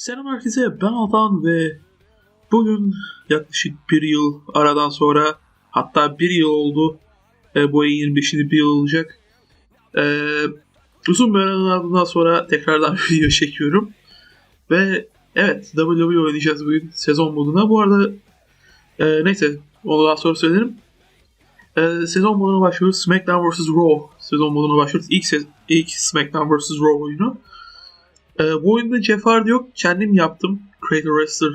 Selam herkese ben Altan ve bugün yaklaşık bir yıl aradan sonra hatta bir yıl oldu e, bu ayın 25'inde bir yıl olacak. E, uzun bir ardından sonra tekrardan video çekiyorum. Ve evet WWE oynayacağız bugün sezon moduna. Bu arada e, neyse onu daha sonra söylerim. E, sezon moduna başlıyoruz. SmackDown vs. Raw sezon moduna başlıyoruz. İlk, se- ilk SmackDown vs. Raw oyunu. Ee, bu oyunda Jeff Hardy yok. Kendim yaptım. Creator Wrestler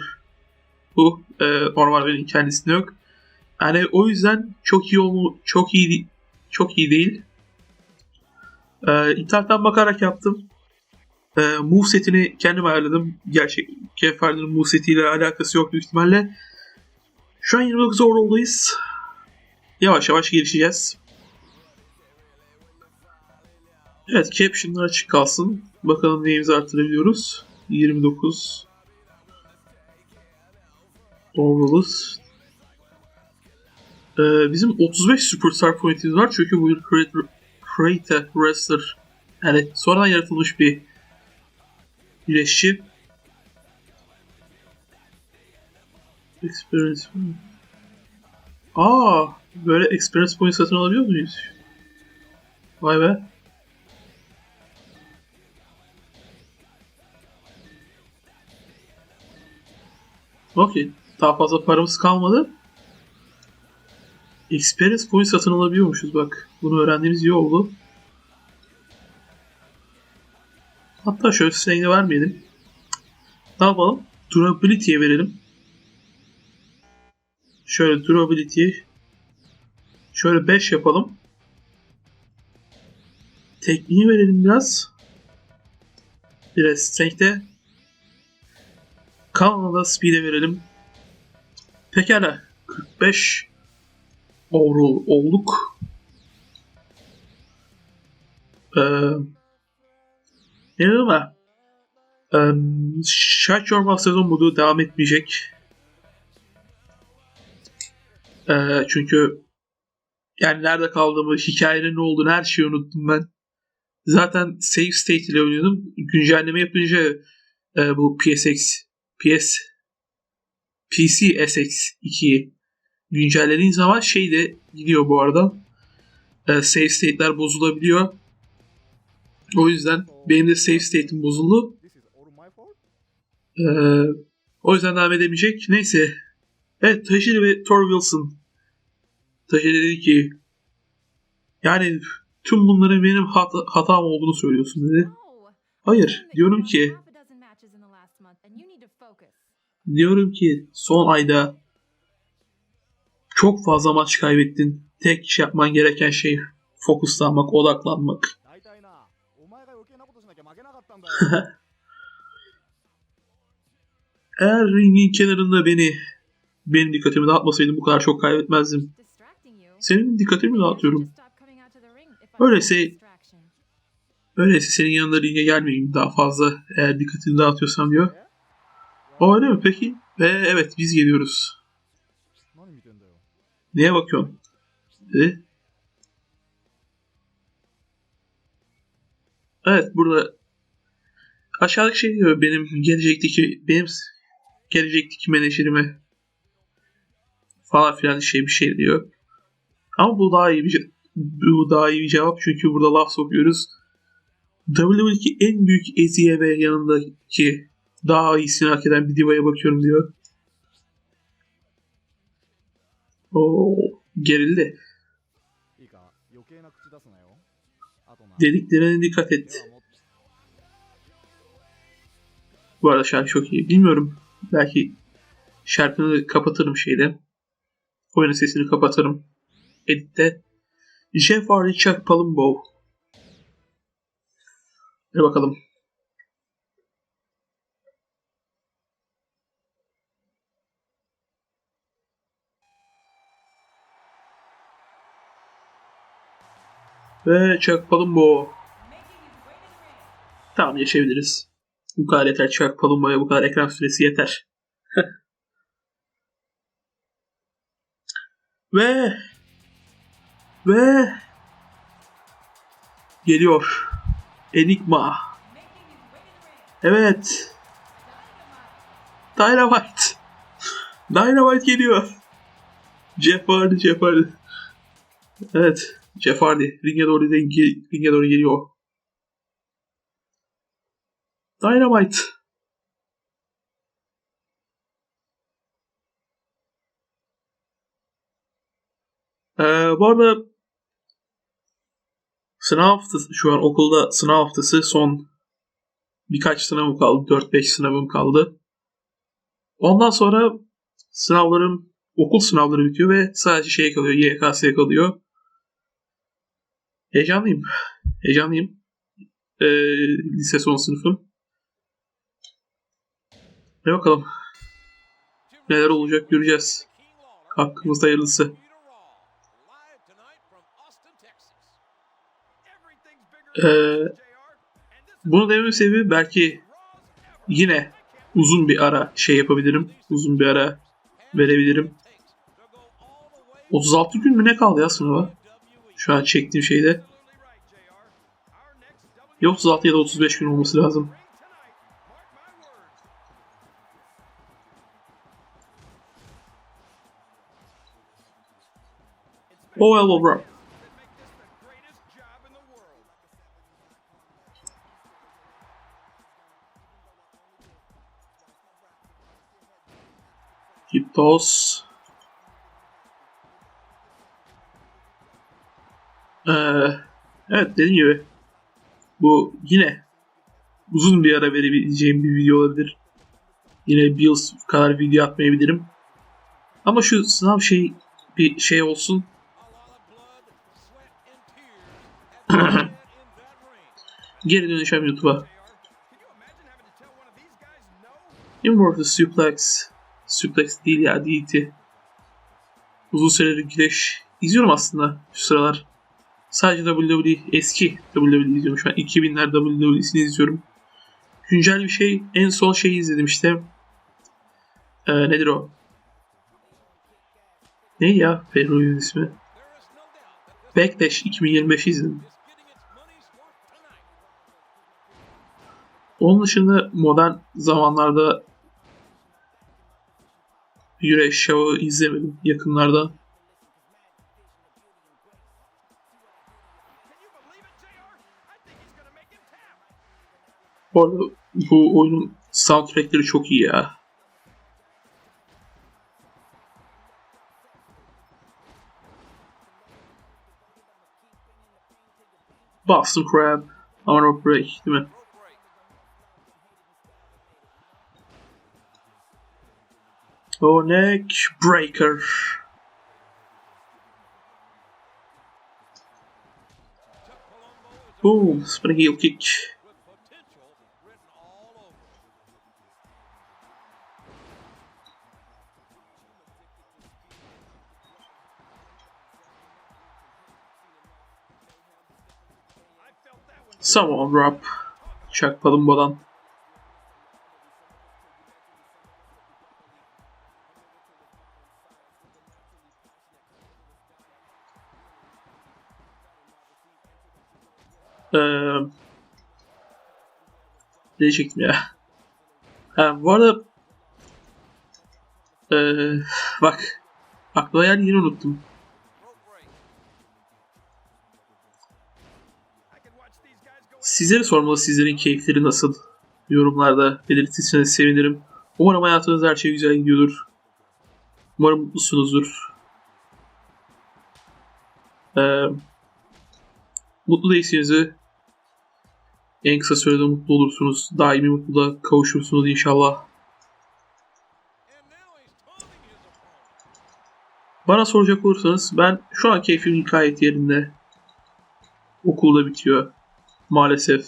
bu. Ee, normal benim kendisinde yok. Yani o yüzden çok iyi olmu çok iyi çok iyi değil. Ee, internetten bakarak yaptım. Ee, move setini kendim ayarladım. Gerçek Jeff Hardy'nin move setiyle alakası yok büyük ihtimalle. Şu an 29 overall'dayız. Yavaş yavaş gelişeceğiz. Evet caption'lar açık kalsın. Bakalım neyimizi artırabiliyoruz. 29 Overall'ız. Ee, bizim 35 Superstar Point'imiz var çünkü bu Creator, Creator Wrestler yani sonradan yaratılmış bir güreşçi. Experience. Aa, böyle Experience Point satın alabiliyor muyuz? Vay be. Okey. Daha fazla paramız kalmadı. Experience point satın alabiliyormuşuz bak. Bunu öğrendiğimiz iyi oldu. Hatta şöyle slang'e vermeyelim. Ne yapalım? Durability'ye verelim. Şöyle durability şöyle 5 yapalım. Tekniği verelim biraz. Biraz strength'e Kalanına da speed'e verelim. Pekala. 45 overall olduk. Ee, ne ama ee, Shut Your Mouth sezon modu devam etmeyecek. Ee, çünkü yani nerede kaldığımı, hikayenin ne olduğunu her şeyi unuttum ben. Zaten save state ile oynuyordum. Güncelleme yapınca e, bu PSX PS PC SX 2'yi güncellediğin zaman şey de gidiyor bu arada. E, save state'ler bozulabiliyor. O yüzden benim de save state'im bozuldu. E, o yüzden devam edemeyecek. Neyse. Evet Tajiri ve Thor Wilson. Tajiri dedi ki yani tüm bunların benim hata, hatam olduğunu söylüyorsun dedi. Hayır, diyorum ki Diyorum ki son ayda çok fazla maç kaybettin. Tek iş yapman gereken şey fokuslanmak, odaklanmak. Eğer ringin kenarında beni benim dikkatimi dağıtmasaydın bu kadar çok kaybetmezdim. Senin dikkatimi dağıtıyorum. Öyleyse öyleyse senin yanında ringe gelmeyeyim daha fazla eğer dikkatini dağıtıyorsam diyor. O öyle mi peki? Ve evet biz geliyoruz. Neye bakıyorsun? Dedi. Evet burada aşağıdaki şey diyor benim gelecekteki benim gelecekteki menajerime falan filan şey bir şey diyor. Ama bu daha iyi bir bu daha iyi bir cevap çünkü burada laf sokuyoruz. WWE en büyük eziye ve yanındaki daha iyisini hak eden bir divaya bakıyorum diyor. Oo, gerildi. Dediklerine dikkat et. Bu arada şarkı çok iyi. Bilmiyorum. Belki şarkını kapatırım şeyde. Oyunun sesini kapatırım. Editte. Jeff Hardy Chuck Palumbo. Hadi bakalım. Ve Chuck Palumbo. Tamam geçebiliriz. Bu kadar yeter. Chuck Palumbo'ya bu kadar ekran süresi yeter. ve ve geliyor. Enigma. Evet. Dynamite. Dynamite geliyor. Jeff Hardy, Jeff Hardy. Evet, Jeff Hardy ringe doğru ringe doğru geliyor. Dynamite. Ee, bu arada sınav haftası şu an okulda sınav haftası son birkaç sınavım kaldı. 4-5 sınavım kaldı. Ondan sonra sınavlarım okul sınavları bitiyor ve sadece şey kalıyor. YKS kalıyor. Heyecanlıyım. Heyecanlıyım. Ee, lise son sınıfım. Ve bakalım. Neler olacak göreceğiz. Hakkımızda hayırlısı. Ee, bunu dememin sebebi belki yine uzun bir ara şey yapabilirim. Uzun bir ara verebilirim. 36 gün mü ne kaldı ya sınava? Şu an çektiğim şeyde. Ya 36 ya da 35 gün olması lazım. Oh well, bro. Hiptos. Ee, evet dediğim gibi bu yine uzun bir ara verebileceğim bir video olabilir. Yine Bills kadar video atmayabilirim. Ama şu sınav şey bir şey olsun. Geri dönüşem YouTube'a. Immortal Suplex. Suplex değil ya DT. Uzun süredir güreş izliyorum aslında şu sıralar. Sadece WWE eski WWE izliyorum şu an 2000'ler WWE'sini izliyorum. Güncel bir şey en son şeyi izledim işte. Ee, nedir o? Ne ya Ferro'nun ismi? Backlash 2025 izledim. Onun dışında modern zamanlarda güreş şovu izlemedim yakınlarda. Bu arada bu oyunun soundtrackleri çok iyi ya. Boston Crab, Honor Break değil mi? O neck breaker. Boom, spinning heel kick. Someone drop. Chuck Palumbo'dan. Ee, diyecektim ya? Ha, bu arada ee, bak aklıma yer yine unuttum. Sizlere sormalı sizlerin keyifleri nasıl? Yorumlarda belirtirseniz sevinirim. Umarım hayatınız her şey güzel gidiyordur. Umarım mutlusunuzdur. Ee, mutlu değilseniz en kısa sürede mutlu olursunuz. Daimi mutluluğa kavuşursunuz inşallah. Bana soracak olursanız ben şu an keyfim gayet yerinde. Okulda bitiyor maalesef.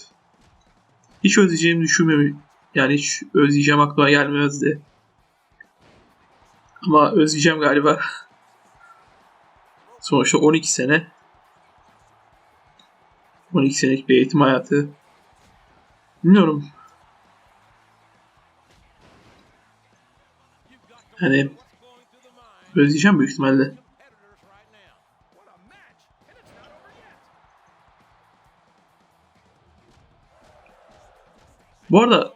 Hiç özleyeceğimi düşünmüyorum. Yani hiç özleyeceğim aklıma gelmezdi. Ama özleyeceğim galiba. Sonuçta 12 sene. 12 senelik bir eğitim hayatı. Bilmiyorum. Hani özleyeceğim büyük ihtimalle. Bu arada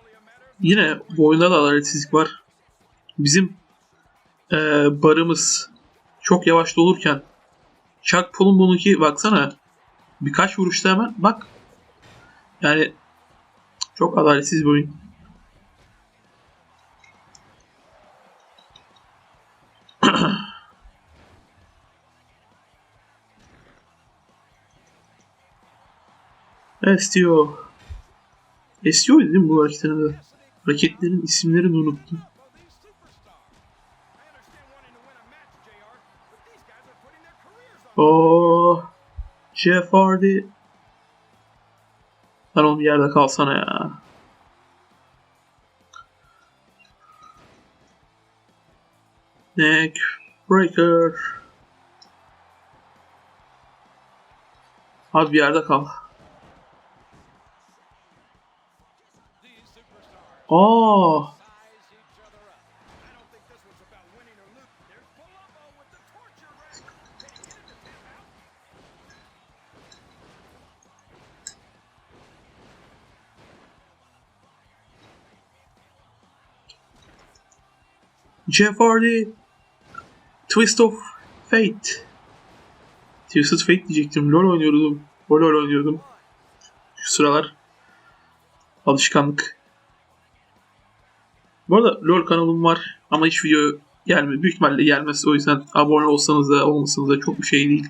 yine bu oyunda da adaletsizlik var. bizim e, barımız çok yavaş dolurken Chuck Palumbo'nunki baksana birkaç vuruşta hemen bak yani çok adaletsiz bir oyun. STO. STO değil mi bu hareketlerin adı? Raketlerin isimlerini unuttum. Oo, Jeff Hardy. Lan oğlum yerde kalsana ya. Neck Breaker. Abi bir yerde kal. Aa, Jeff Hardy Twist of Fate Twisted Fate diyecektim. LoL oynuyordum. LoL oynuyordum. Şu sıralar. Alışkanlık. Bu arada LoL kanalım var ama hiç video gelmiyor. Büyük ihtimalle gelmez. O yüzden abone olsanız da olmasanız da çok bir şey değil.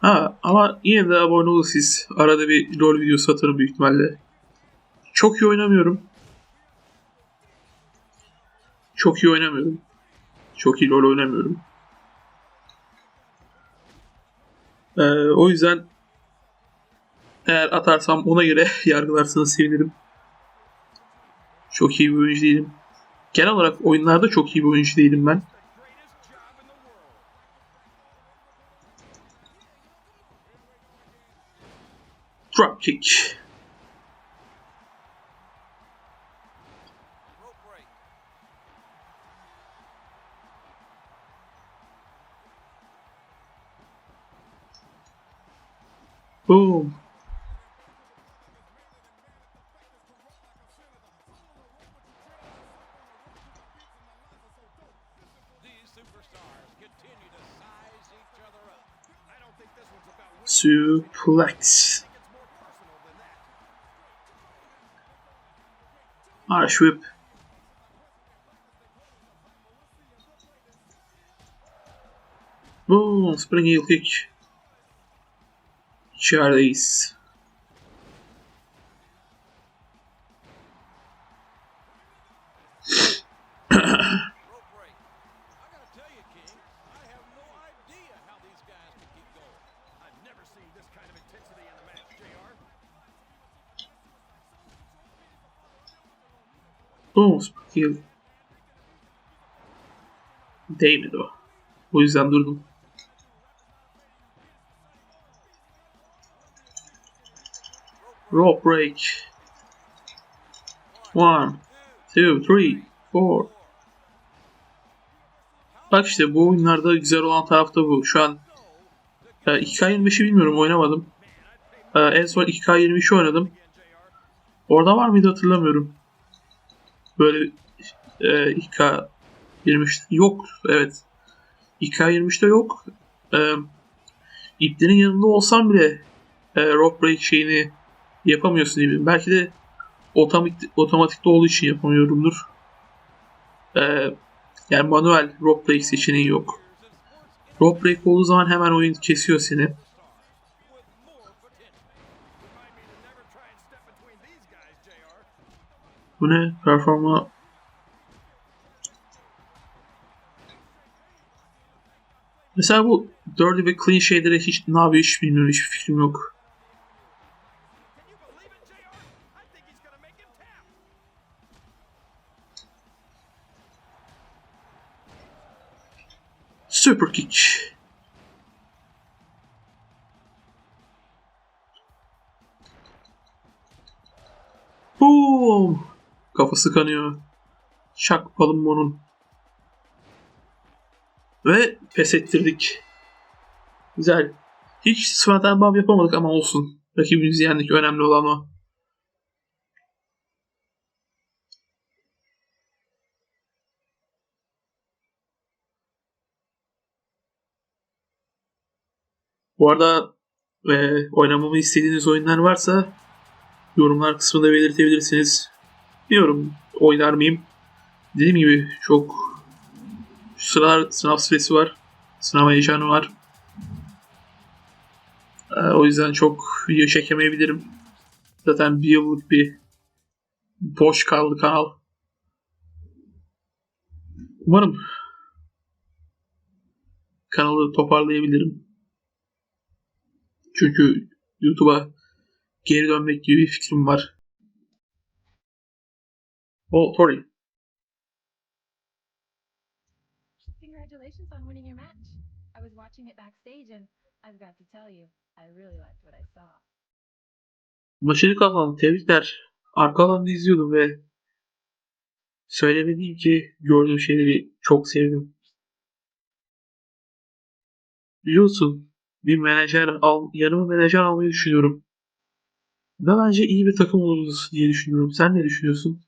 Ha ama yine de abone olun siz. Arada bir LoL videosu atarım büyük ihtimalle. Çok iyi oynamıyorum. Çok iyi oynamıyorum. Çok iyi LoL oynamıyorum. Ee, o yüzden eğer atarsam ona göre yargılarsanız sevinirim. Çok iyi bir oyuncu değilim. Genel olarak oyunlarda çok iyi bir oyuncu değilim ben. Dropkick. Boom. That. Irish whip. Boom. Spring heel kick. İçerideyiz. Spring heel. Değmedi o. O yüzden durdum. Rope break. One, two, three, four. Bak işte bu oyunlarda güzel olan taraf da bu. Şu an e, 2K25'i bilmiyorum oynamadım. E, en son 2K23'i oynadım. Orada var mıydı hatırlamıyorum. Böyle e, 2K23 yok. Evet. 2K23'te yok. E, iplerin yanında olsam bile e, rock break şeyini yapamıyorsun gibi. Belki de otomatik, otomatikte olduğu için yapamıyorumdur. Ee, yani manuel rock break seçeneği yok. Rock break olduğu zaman hemen oyun kesiyor seni. Bu ne? Performa... Mesela bu dirty ve clean şeylere hiç ne yapıyor hiç bilmiyorum. Hiçbir fikrim yok. Super kick. Boom! Kafası kanıyor. Şak Palumbo'nun. Ve pes ettirdik. Güzel. Hiç Smackdown Bomb yapamadık ama olsun. Rakibimizi yendik. Önemli olan o. Bu arada e, oynamamı istediğiniz oyunlar varsa yorumlar kısmında belirtebilirsiniz. Bilmiyorum oynar mıyım? Dediğim gibi çok sıralar sınav stresi var. Sınav heyecanı var. Ee, o yüzden çok video çekemeyebilirim. Zaten bir yıllık bir boş kaldı kanal. Umarım kanalı toparlayabilirim. Çünkü YouTube'a geri dönmek gibi bir fikrim var. Oh, sorry. Congratulations on winning your match. I was watching it backstage and I've got to tell you, I really liked what I saw. Maçını kazandım. Tebrikler. Arka alanda izliyordum ve söylemeliyim ki gördüğüm şeyleri çok sevdim. Biliyorsun bir menajer al, yanıma menajer almayı düşünüyorum. Ve bence iyi bir takım oluruz diye düşünüyorum. Sen ne düşünüyorsun?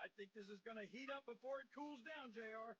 I think this is going to heat up before it cools down, JR.